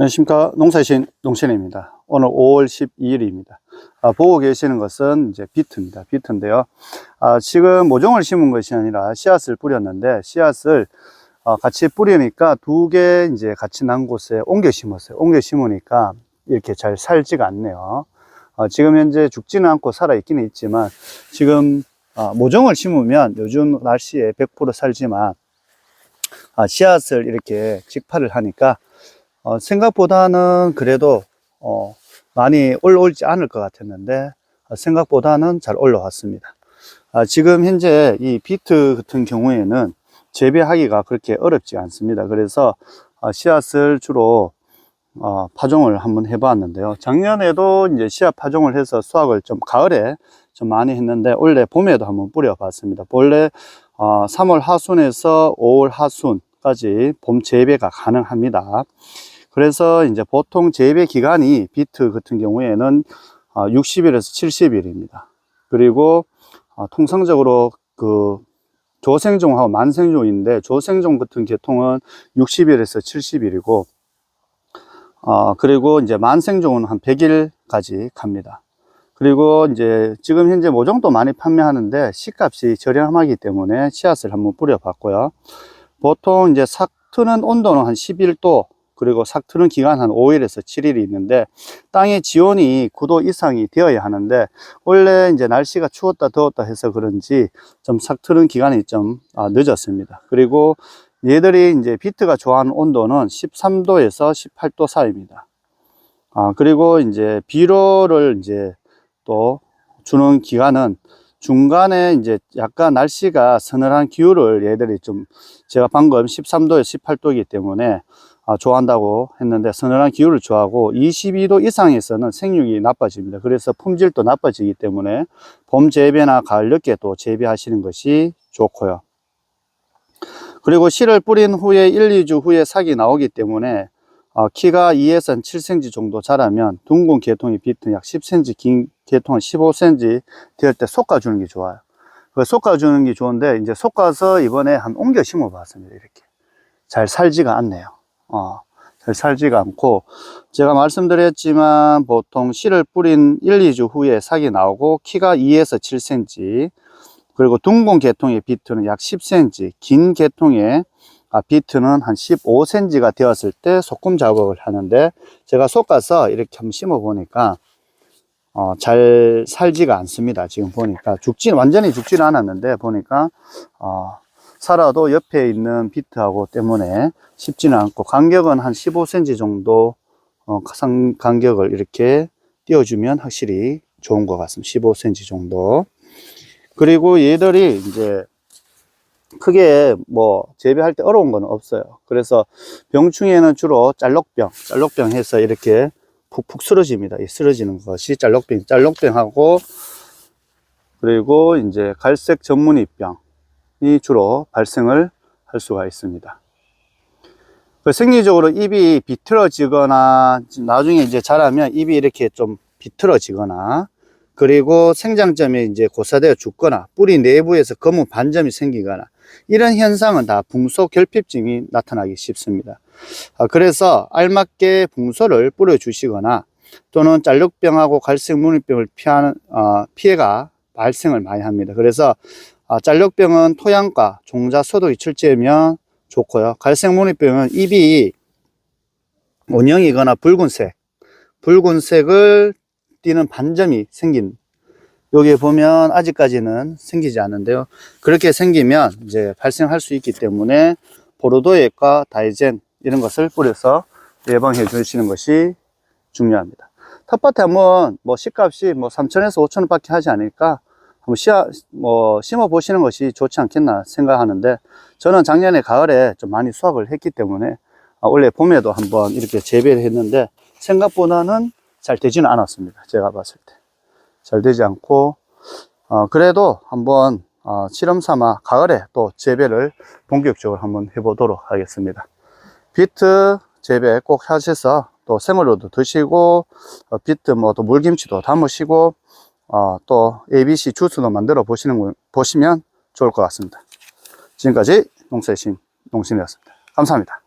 안녕하십니까. 농사신 농신입니다. 오늘 5월 12일입니다. 아, 보고 계시는 것은 이제 비트입니다. 비트인데요. 아, 지금 모종을 심은 것이 아니라 씨앗을 뿌렸는데 씨앗을 아, 같이 뿌리니까 두 개 이제 같이 난 곳에 옮겨 심었어요. 옮겨 심으니까 이렇게 잘 살지가 않네요. 아, 지금 현재 죽지는 않고 살아 있기는 있지만 지금 아, 모종을 심으면 요즘 날씨에 100% 살지만 아, 씨앗을 이렇게 직파를 하니까 어, 생각보다는 그래도 어, 많이 올라올지 않을 것 같았는데 어, 생각보다는 잘 올라왔습니다. 아, 지금 현재 이 비트 같은 경우에는 재배하기가 그렇게 어렵지 않습니다. 그래서 어, 씨앗을 주로 어, 파종을 한번 해봤는데요. 작년에도 이제 씨앗 파종을 해서 수확을 좀 가을에 좀 많이 했는데 올해 봄에도 한번 뿌려봤습니다. 원래 어, 3월 하순에서 5월 하순까지 봄 재배가 가능합니다. 그래서 이제 보통 재배 기간이 비트 같은 경우에는 60일에서 70일입니다. 그리고 어, 통상적으로 그 조생종하고 만생종인데 조생종 같은 계통은 60일에서 70일이고 어, 그리고 이제 만생종은 한 100일까지 갑니다. 그리고 이제 지금 현재 모종도 많이 판매하는데 씨값이 저렴하기 때문에 씨앗을 한번 뿌려봤고요. 보통 이제 삭 트는 온도는 한 11도 그리고 삭 트는 기간 한 5일에서 7일이 있는데 땅의 지온이 9도 이상이 되어야 하는데 원래 이제 날씨가 추웠다 더웠다 해서 그런지 좀삭 트는 기간이 좀 아, 늦었습니다. 그리고 얘들이 이제 비트가 좋아하는 온도는 13도에서 18도 사이입니다. 아, 그리고 이제 비료를 이제 또 주는 기간은 중간에 이제 약간 날씨가 서늘한 기후를 얘들이 좀 제가 방금 13도에서 18도이기 때문에 아, 좋아한다고 했는데 서늘한 기후를 좋아하고 22도 이상에서는 생육이 나빠집니다. 그래서 품질도 나빠지기 때문에 봄 재배나 가을 늦게 또 재배하시는 것이 좋고요. 그리고 씨를 뿌린 후에 1, 2주 후에 삭이 나오기 때문에 어, 키가 2에서 7cm 정도 자라면 둥근 계통이 비트 약 10cm, 긴 계통은 15cm 될 때 솎아주는 게 좋아요. 그 솎아주는 게 좋은데 이제 솎아서 이번에 한 옮겨 심어 봤습니다. 이렇게 잘 살지가 않네요. 어, 잘 살지가 않고 제가 말씀드렸지만 보통 씨를 뿌린 1, 2주 후에 삭이 나오고 키가 2에서 7cm 그리고 둥근 계통의 비트는 약 10cm, 긴 계통의 아, 비트는 한 15cm가 되었을 때 소금 작업을 하는데 제가 솎아서 이렇게 한번 심어 보니까 어, 잘 살지가 않습니다. 지금 보니까 죽지 완전히 죽지는 않았는데 보니까 어, 살아도 옆에 있는 비트하고 때문에 쉽지는 않고 간격은 한 15cm 정도 어, 상 간격을 이렇게 띄워주면 확실히 좋은 것 같습니다. 15cm 정도. 그리고 얘들이 이제 크게 뭐 재배할 때 어려운 건 없어요. 그래서 병충해는 주로 짤록병, 짤록병 해서 이렇게 푹푹 쓰러집니다. 이 쓰러지는 것이 짤록병, 짤록병하고 그리고 이제 갈색 전문이병이 주로 발생을 할 수가 있습니다. 그 생리적으로 입이 비틀어지거나 나중에 이제 자라면 입이 이렇게 좀 비틀어지거나 그리고 생장점이 이제 고사되어 죽거나 뿌리 내부에서 검은 반점이 생기거나 이런 현상은 다 붕소 결핍증이 나타나기 쉽습니다. 아, 그래서 알맞게 붕소를 뿌려주시거나 또는 짤록병하고 갈색 무늬병을 피하는 어, 피해가 발생을 많이 합니다. 그래서 아, 짤록병은 토양과 종자 소독이 철저하면 좋고요. 갈색 무늬병은 입이 원형이거나 붉은색, 붉은색을 띄는 반점이 생긴 여기에 보면 아직까지는 생기지 않는데요. 그렇게 생기면 이제 발생할 수 있기 때문에 보르도액과 다이젠 이런 것을 뿌려서 예방해 주시는 것이 중요합니다. 텃밭에 한번 뭐 씨값이 뭐 3천에서 5천 원 밖에 하지 않으니까 한번 씨아, 뭐 심어 보시는 것이 좋지 않겠나 생각하는데 저는 작년에 가을에 좀 많이 수확을 했기 때문에 아, 원래 봄에도 한번 이렇게 재배를 했는데 생각보다는 잘 되지는 않았습니다. 제가 봤을 때. 잘 되지 않고, 어, 그래도 한번, 어, 실험 삼아 가을에 또 재배를 본격적으로 한번 해보도록 하겠습니다. 비트 재배 꼭 하셔서 또 생으로도 드시고, 어, 비트 뭐 또 물김치도 담으시고, 어, 또 ABC 주스도 만들어 보시는, 거- 보시면 좋을 것 같습니다. 지금까지 농사의 신 농신이었습니다. 감사합니다.